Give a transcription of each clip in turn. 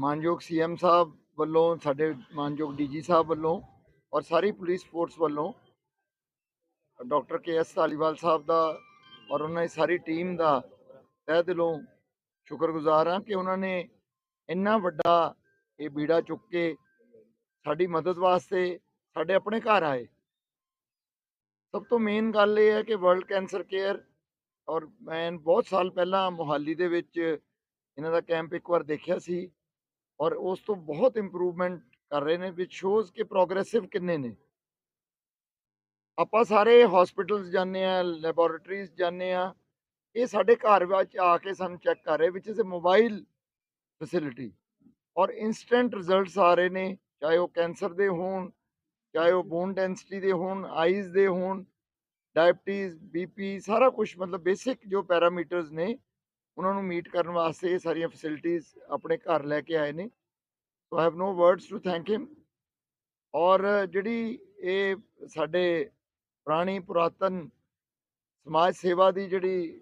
ਮਾਨਯੋਗ ਸੀਐਮ ਸਾਹਿਬ ਵੱਲੋਂ, ਸਾਡੇ ਮਾਨਯੋਗ ਡੀਜੀ ਸਾਹਿਬ ਵੱਲੋਂ ਔਰ ਸਾਰੀ ਪੁਲਿਸ ਫੋਰਸ ਵੱਲੋਂ doctor K S Dhaliwal sahib ਦਾ ਔਰ ਉਹਨਾਂ ਦੀ ਸਾਰੀ ਟੀਮ ਦਾ ਤਹਿ ਦਿਲੋਂ ਸ਼ੁਕਰਗੁਜ਼ਾਰ ਹਾਂ ਕਿ ਉਹਨਾਂ ਨੇ ਇੰਨਾ ਵੱਡਾ ਇਹ ਬੀੜਾ ਚੁੱਕ ਕੇ ਸਾਡੀ ਮਦਦ ਵਾਸਤੇ ਸਾਡੇ ਆਪਣੇ ਘਰ ਆਏ। ਸਭ ਤੋਂ ਮੇਨ ਗੱਲ ਇਹ ਹੈ ਕਿ ਵਰਲਡ ਕੈਂਸਰ ਕੇਅਰ ਔਰ ਮੈਂ ਬਹੁਤ ਸਾਲ ਪਹਿਲਾਂ ਮੁਹਾਲੀ ਦੇ ਵਿੱਚ ਇਹਨਾਂ ਦਾ ਕੈਂਪ ਇੱਕ ਵਾਰ ਦੇਖਿਆ ਸੀ। ਔਰ ਉਸ ਤੋਂ ਬਹੁਤ ਇੰਪਰੂਵਮੈਂਟ ਕਰ ਰਹੇ ਨੇ ਵਿਚ ਸ਼ੋਜ਼ ਕਿ ਪ੍ਰੋਗਰੈਸਿਵ ਕਿੰਨੇ ਨੇ ਆਪਾਂ ਸਾਰੇ ਹਸਪੀਟਲਸ ਜਾਂਦੇ ਆ ਲੈਬੋਰੇਟਰੀਜ਼ ਜਾਂਦੇ ਆ ਇਹ ਸਾਡੇ ਘਰ ਵਿੱਚ ਆ ਕੇ ਸਾਨੂੰ ਚੈੱਕ ਕਰ ਰਹੇ ਵਿਚ ਇਜ਼ ਅ ਮੋਬਾਈਲ ਫੈਸਿਲਿਟੀ ਔਰ ਇਨਸਟੈਂਟ ਰਿਜ਼ਲਟਸ ਆ ਰਹੇ ਨੇ ਚਾਹੇ ਉਹ ਕੈਂਸਰ ਦੇ ਹੋਣ ਚਾਹੇ ਉਹ ਬੋਨ ਡੈਂਸਿਟੀ ਦੇ ਹੋਣ ਆਈਜ਼ ਦੇ ਹੋਣ ਡਾਇਬਟੀਜ਼ ਬੀਪੀ ਸਾਰਾ ਕੁਝ ਮਤਲਬ ਬੇਸਿਕ ਜੋ ਪੈਰਾਮੀਟਰਸ ਨੇ ਉਹਨਾਂ ਨੂੰ ਮੀਟ ਕਰਨ ਵਾਸਤੇ ਇਹ ਸਾਰੀਆਂ ਫੈਸਿਲਿਟੀਆਂ ਆਪਣੇ ਘਰ ਲੈ ਕੇ ਆਏ ਨੇ। So I have no words to thank him ਔਰ ਜਿਹੜੀ ਇਹ ਸਾਡੇ ਪੁਰਾਣੀ ਪੁਰਾਤਨ ਸਮਾਜ ਸੇਵਾ ਦੀ ਜਿਹੜੀ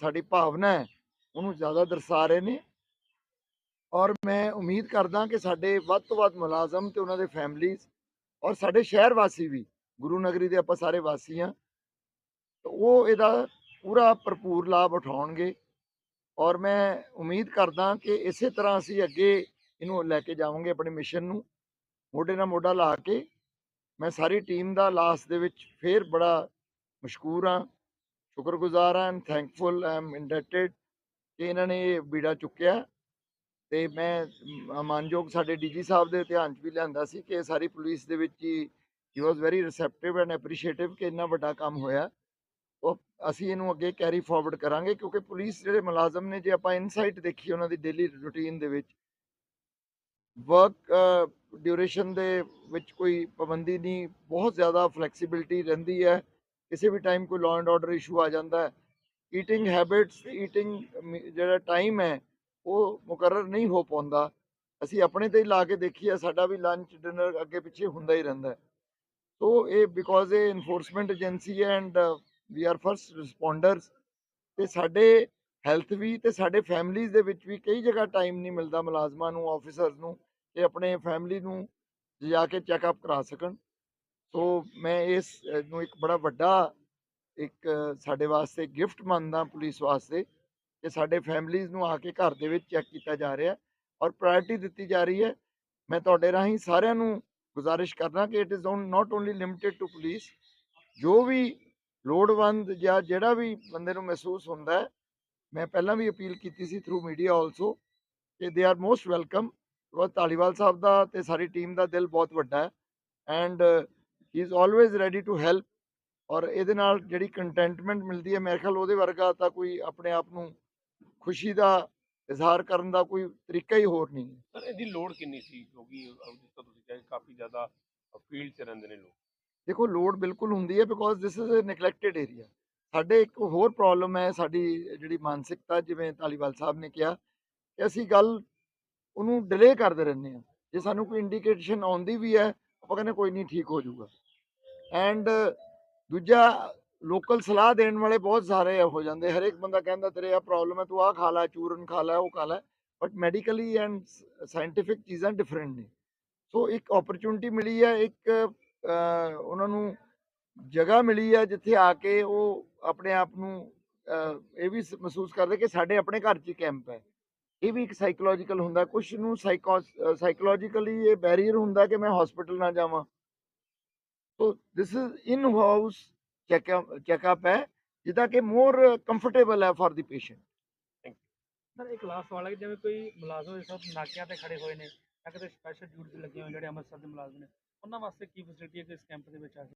ਸਾਡੀ ਭਾਵਨਾ ਹੈ, ਉਹਨੂੰ ਜ਼ਿਆਦਾ ਦਰਸਾ ਰਹੇ ਨੇ। ਔਰ ਮੈਂ ਉਮੀਦ ਕਰਦਾ ਕਿ ਸਾਡੇ ਵੱਧ ਤੋਂ ਵੱਧ ਮੁਲਾਜ਼ਮ ਤੇ ਉਹਨਾਂ ਦੇ ਫੈਮਲੀਜ਼ ਔਰ ਸਾਡੇ ਸ਼ਹਿਰ ਵਾਸੀ ਵੀ, ਗੁਰੂ ਨਗਰੀ ਦੇ ਆਪਾਂ ਸਾਰੇ ਵਾਸੀ ਹਾਂ ਉਹ ਇਹਦਾ ਪੂਰਾ ਭਰਪੂਰ ਲਾਭ ਉਠਾਉਣਗੇ। ਔਰ ਮੈਂ ਉਮੀਦ ਕਰਦਾ ਕਿ ਇਸੇ ਤਰ੍ਹਾਂ ਅਸੀਂ ਅੱਗੇ ਇਹਨੂੰ ਲੈ ਕੇ ਜਾਵਾਂਗੇ ਆਪਣੇ ਮਿਸ਼ਨ ਨੂੰ। ਮੋਢੇ ਨਾਲ ਮੋਢਾ ਲਾ ਕੇ ਮੈਂ ਸਾਰੀ ਟੀਮ ਦਾ ਲਾਸਟ ਦੇ ਵਿੱਚ ਫੇਰ ਬੜਾ ਮਸ਼ਕੂਰ ਹਾਂ। ਸ਼ੁਕਰਗੁਜ਼ਾਰ ਹਾਂ and thankful I am indebted ਕਿ ਇਹਨਾਂ ਨੇ ਇਹ ਬੀੜਾ ਚੁੱਕਿਆ। ਤੇ ਮੈਂ ਮਾਨਯੋਗ ਸਾਡੇ ਡੀਜੀ ਸਾਹਿਬ ਦੇ ਧਿਆਨ 'ਚ ਵੀ ਲਿਆਂਦਾ ਸੀ ਕਿ ਇਹ ਸਾਰੀ ਪੁਲਿਸ ਦੇ ਵਿੱਚ ਹੀ ਹੀ ਵਾਸ ਵੈਰੀ ਰਿਸੈਪਟਿਵ ਐਂਡ ਐਪਰੀਸ਼ੀਏਟਿਵ ਕਿ ਇੰਨਾ ਵੱਡਾ ਕੰਮ ਹੋਇਆ। ਉਹ ਅਸੀਂ ਇਹਨੂੰ ਅੱਗੇ ਕੈਰੀ ਫਾਰਵਰਡ ਕਰਾਂਗੇ ਕਿਉਂਕਿ ਪੁਲਿਸ ਜਿਹੜੇ ਮੁਲਾਜ਼ਮ ਨੇ, ਜੇ ਆਪਾਂ ਇਨਸਾਈਟ ਦੇਖੀ ਉਹਨਾਂ ਦੀ ਡੇਲੀ ਰੂਟੀਨ ਦੇ ਵਿੱਚ ਵਰਕ ਡਿਊਰੇਸ਼ਨ ਦੇ ਵਿੱਚ ਕੋਈ ਪਾਬੰਦੀ ਨਹੀਂ, ਬਹੁਤ ਜ਼ਿਆਦਾ ਫਲੈਕਸੀਬਿਲਟੀ ਰਹਿੰਦੀ ਹੈ, ਕਿਸੇ ਵੀ ਟਾਈਮ ਕੋਈ ਲਾਅ ਐਂਡ ਆਰਡਰ ਇਸ਼ੂ ਆ ਜਾਂਦਾ ਹੈ ਈਟਿੰਗ ਹੈਬਿਟਸ ਈਟਿੰਗ ਜਿਹੜਾ ਟਾਈਮ ਹੈ, ਉਹ ਮੁਕਰਰ ਨਹੀਂ ਹੋ ਪਾਉਂਦਾ, ਅਸੀਂ ਆਪਣੇ ਤੇ ਹੀ ਲਾ ਕੇ ਦੇਖੀਏ, ਸਾਡਾ ਵੀ ਲੰਚ ਡਿਨਰ ਅੱਗੇ ਪਿੱਛੇ ਹੁੰਦਾ ਹੀ ਰਹਿੰਦਾ ਸੋ ਇਹ ਬਿਕੋਜ਼ ਇਹ ਇਨਫੋਰਸਮੈਂਟ ਏਜੰਸੀ ਹੈ and we are first responders ਤੇ ਸਾਡੇ ਹੈਲਥ ਵੀ ਤੇ ਸਾਡੇ ਫੈਮਲੀਜ਼ ਦੇ ਵਿੱਚ ਵੀ ਕਈ ਜਗ੍ਹਾ ਟਾਈਮ ਨਹੀਂ ਮਿਲਦਾ ਮੁਲਾਜ਼ਮਾਂ ਨੂੰ ਆਫੀਸਰਸ ਨੂੰ ਕਿ ਆਪਣੇ ਫੈਮਲੀ ਨੂੰ ਜਾ ਕੇ ਚੈੱਕਅਪ ਕਰਾ ਸਕਣ। ਸੋ ਮੈਂ ਇਸ ਨੂੰ ਇੱਕ ਬੜਾ ਵੱਡਾ ਇੱਕ ਸਾਡੇ ਵਾਸਤੇ ਗਿਫਟ ਮੰਨਦਾ ਪੁਲਿਸ ਵਾਸਤੇ ਕਿ ਸਾਡੇ ਫੈਮਲੀਜ਼ ਨੂੰ ਆ ਕੇ ਘਰ ਦੇ ਵਿੱਚ ਚੈੱਕ ਕੀਤਾ ਜਾ ਰਿਹਾ ਔਰ ਪ੍ਰਾਇੋਰਟੀ ਦਿੱਤੀ ਜਾ ਰਹੀ ਹੈ। ਮੈਂ ਤੁਹਾਡੇ ਰਾਹੀਂ ਸਾਰਿਆਂ ਨੂੰ ਗੁਜ਼ਾਰਿਸ਼ ਕਰਦਾ ਕਿ it is not only limited to police ਜੋ ਵੀ ਲੋੜਵੰਦ ਜਾਂ ਜਿਹੜਾ ਵੀ ਬੰਦੇ ਨੂੰ ਮਹਿਸੂਸ ਹੁੰਦਾ ਹੈ, ਮੈਂ ਪਹਿਲਾਂ ਵੀ ਅਪੀਲ ਕੀਤੀ ਸੀ ਥਰੂ ਮੀਡੀਆ ਆਲਸੋ ਕਿ they are most welcome because Dhaliwal sahib ਦਾ ਤੇ ਸਾਰੀ ਟੀਮ ਦਾ ਦਿਲ ਬਹੁਤ ਵੱਡਾ ਹੈ and he is always ready to help ਔਰ ਇਹਦੇ ਨਾਲ ਜਿਹੜੀ ਕੰਟੈਂਟਮੈਂਟ ਮਿਲਦੀ ਹੈ, ਮੇਰੇ ਖਿਆਲ ਉਹਦੇ ਵਰਗਾ ਤਾਂ ਕੋਈ ਆਪਣੇ ਆਪ ਨੂੰ ਖੁਸ਼ੀ ਦਾ ਇਜ਼ਹਾਰ ਕਰਨ ਦਾ ਕੋਈ ਤਰੀਕਾ ਹੀ ਹੋਰ ਨਹੀਂ ਸਰ, ਇਹਦੀ ਲੋੜ ਕਿੰਨੀ ਸੀ? ਕਿਉਂਕਿ ਅਹ ਜਿਸ ਤਰ੍ਹਾਂ ਤੁਸੀਂ ਕਿਹਾ ਕਾਫੀ ਜ਼ਿਆਦਾ ਫੀਲਡ 'ਚ ਰਹਿੰਦੇ ਨੇ ਲੋਕ। ਦੇਖੋ ਲੋਡ ਬਿਲਕੁਲ ਹੁੰਦੀ ਹੈ because this is a neglected area ਸਾਡੇ ਇੱਕ ਹੋਰ ਪ੍ਰੋਬਲਮ ਹੈ ਸਾਡੀ ਜਿਹੜੀ ਮਾਨਸਿਕਤਾ, ਜਿਵੇਂ ਧਾਲੀਵਾਲ ਸਾਹਿਬ ਨੇ ਕਿਹਾ ਕਿ ਅਸੀਂ ਗੱਲ ਉਹਨੂੰ ਡਿਲੇ ਕਰਦੇ ਰਹਿੰਦੇ ਹਾਂ। ਜੇ ਸਾਨੂੰ ਕੋਈ ਇੰਡੀਕੇਸ਼ਨ ਆਉਂਦੀ ਵੀ ਹੈ, ਆਪਾਂ ਕਹਿੰਦੇ ਕੋਈ ਨਹੀਂ, ਠੀਕ ਹੋ ਜਾਊਗਾ। ਐਂਡ ਦੂਜਾ ਲੋਕਲ ਸਲਾਹ ਦੇਣ ਵਾਲੇ ਬਹੁਤ ਸਾਰੇ ਹੋ ਜਾਂਦੇ ਹਰੇਕ ਬੰਦਾ ਕਹਿੰਦਾ, ਤੇਰੇ ਆ ਪ੍ਰੋਬਲਮ ਹੈ, ਤੂੰ ਆ ਖਾ ਲੈ, ਚੂਰਨ ਖਾ ਲੈ, ਉਹ ਖਾ ਲੈ। ਬਟ ਮੈਡੀਕਲੀ ਐਂਡ ਸਾਇੰਟੀਫਿਕ ਚੀਜ਼ਾਂ ਡਿਫਰੈਂਟ ਨੇ। ਸੋ ਇੱਕ ਓਪਰਚੁਨਿਟੀ ਮਿਲੀ ਹੈ, ਇੱਕ ਉਹਨਾਂ ਨੂੰ ਜਗ੍ਹਾ ਮਿਲੀ ਹੈ ਜਿੱਥੇ ਆ ਕੇ ਉਹ ਆਪਣੇ ਆਪ ਨੂੰ ਇਹ ਵੀ ਮਹਿਸੂਸ ਕਰਦੇ ਕਿ ਸਾਡੇ ਆਪਣੇ ਘਰ 'ਚ ਕੈਂਪ ਹੈ। ਇਹ ਵੀ ਇੱਕ ਸਾਈਕੋਲੋਜੀਕਲ ਹੁੰਦਾ ਕੁਝ ਨੂੰ ਸਾਈਕੋਲੋਜੀਕਲੀ ਇਹ ਬੈਰੀਅਰ ਹੁੰਦਾ ਕਿ ਮੈਂ ਹਸਪੀਟਲ ਨਾ ਜਾਵਾਂ। So this is in house checkup ਹੈ ਜਿਹਦਾ ਕਿ ਮੋਰ ਕੰਫਰਟੇਬਲ ਹੈ ਫॉर ਦੀ ਪੇਸ਼ੈਂਟ ਸਰ ਇੱਕ ਲਾਸਟ ਸਵਾਲ ਜਿਵੇਂ ਕੋਈ ਮੁਲਾਜ਼ਮ ਇਸ ਵਕਤ ਨਾਕਿਆਂ ਤੇ ਖੜੇ ਹੋਏ ਨੇ ਜਾਂ ਕਿਤੇ ਸਪੈਸ਼ਲ ਡਿਊਟੀ ਲੱਗੇ ਹੋਏ ਜਿਹੜੇ ਅੰਮ੍ਰਿਤਸਰ ਦੇ ਮੁਲਾਜ਼ਮ ਨੇ ਉਹਨਾਂ ਵਾਸਤੇ ਕੀ ਫੈਸਿਲਿਟੀ ਹੈ ਕਿ ਇਸ ਕੈਂਪ ਦੇ ਵਿੱਚ ਆ ਕੇ